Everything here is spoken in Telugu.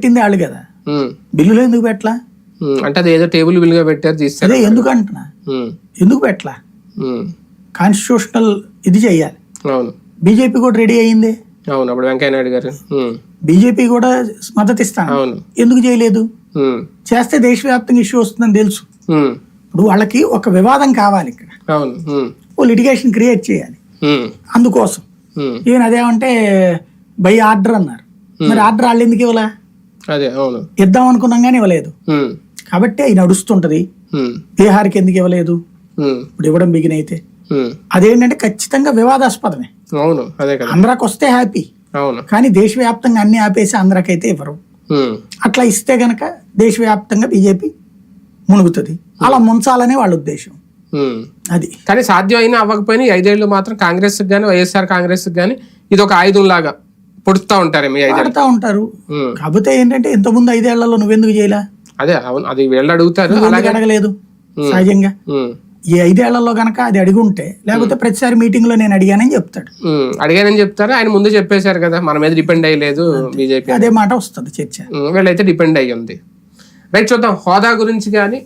పెట్టింది వాళ్ళు కదా. బిల్లులు ఎందుకు పెట్టలా? అంటే అది ఏదో టేబుల్ బిల్గా పెట్టారు తీస్తారు అదే ఎందుకు అంటున్నా ఎందుకు పెట్టలా? కాన్స్టిట్యూషనల్ ఇది చెయ్యాలి అవును. బీజేపీ కూడా రెడీ అయ్యింది. అవును అప్పుడు వెంకయ్య నాయుడు గారు. బీజేపీ కూడా మద్దతు ఇస్తాను అవును. ఎందుకు చేయలేదు? చేస్తే దేశవ్యాప్తంగా ఇష్యూ వస్తుందని తెలుసు. ఇప్పుడు వాళ్ళకి ఒక వివాదం కావాలి ఇక్కడ. అవును. ఓ లిటిగేషన్ క్రియేట్ చేయాలి. అందుకోసం. ఈయన అదేమంటే బై ఆర్డర్ అన్నారు. మరి ఆర్డర్ వాళ్ళు ఎందుకు ఇవ్వలే? అదే అవును. ఇద్దాం అనుకున్నాం కానీ ఇవ్వలేదు కాబట్టి అవి నడుస్తుంటది. బీహార్కి ఎందుకు ఇవ్వలేదు? ఇప్పుడు ఇవ్వడం బిగిన్ అయితే ఉమ్, అదేంటంటే ఖచ్చితంగా వివాదాస్పదమే. అవును అదే ఆంధ్రాకి వస్తే హ్యాపీ. అవును. కానీ దేశవ్యాప్తంగా అన్ని ఆపేసి ఆంధ్రాకైతే ఇవ్వరు. అట్లా ఇస్తే గనక దేశవ్యాప్తంగా బీజేపీ మునుగుతుంది. అలా ముంచాలనే వాళ్ళ ఉద్దేశం. అది. కానీ సాధ్యం అయినా అవ్వకపోయినా ఐదేళ్ళు మాత్రం కాంగ్రెస్ కానీ వైఎస్ఆర్ కాంగ్రెస్ కానీ ఇది ఒక ఆయుధం లాగా పొడుస్తూ ఉంటారు ఆడుతూ ఉంటారు. కాకపోతే ఏంటంటే ఇంతకుముందు ఐదేళ్ళలో నువ్వెందుకు చేయలే? అదే అవును. అది వీళ్ళు అడుగుతారు అలాగే. అడగలేదు సహజంగా. ఈ ఐదేళ్ళలో గనక అది అడిగి ఉంటే లేకపోతే ప్రతిసారి మీటింగ్లో నేను అడిగానని చెప్తాడు. అడిగానని చెప్తారు? ఆయన ముందు చెప్పేశారు కదా మన మీద డిపెండ్ అయ్యలేదు బీజేపీ అదే మాట వస్తుంది చర్చ. వీళ్ళైతే డిపెండ్ అయ్యి ఉంది రైట్ చూద్దాం హోదా గురించి కానీ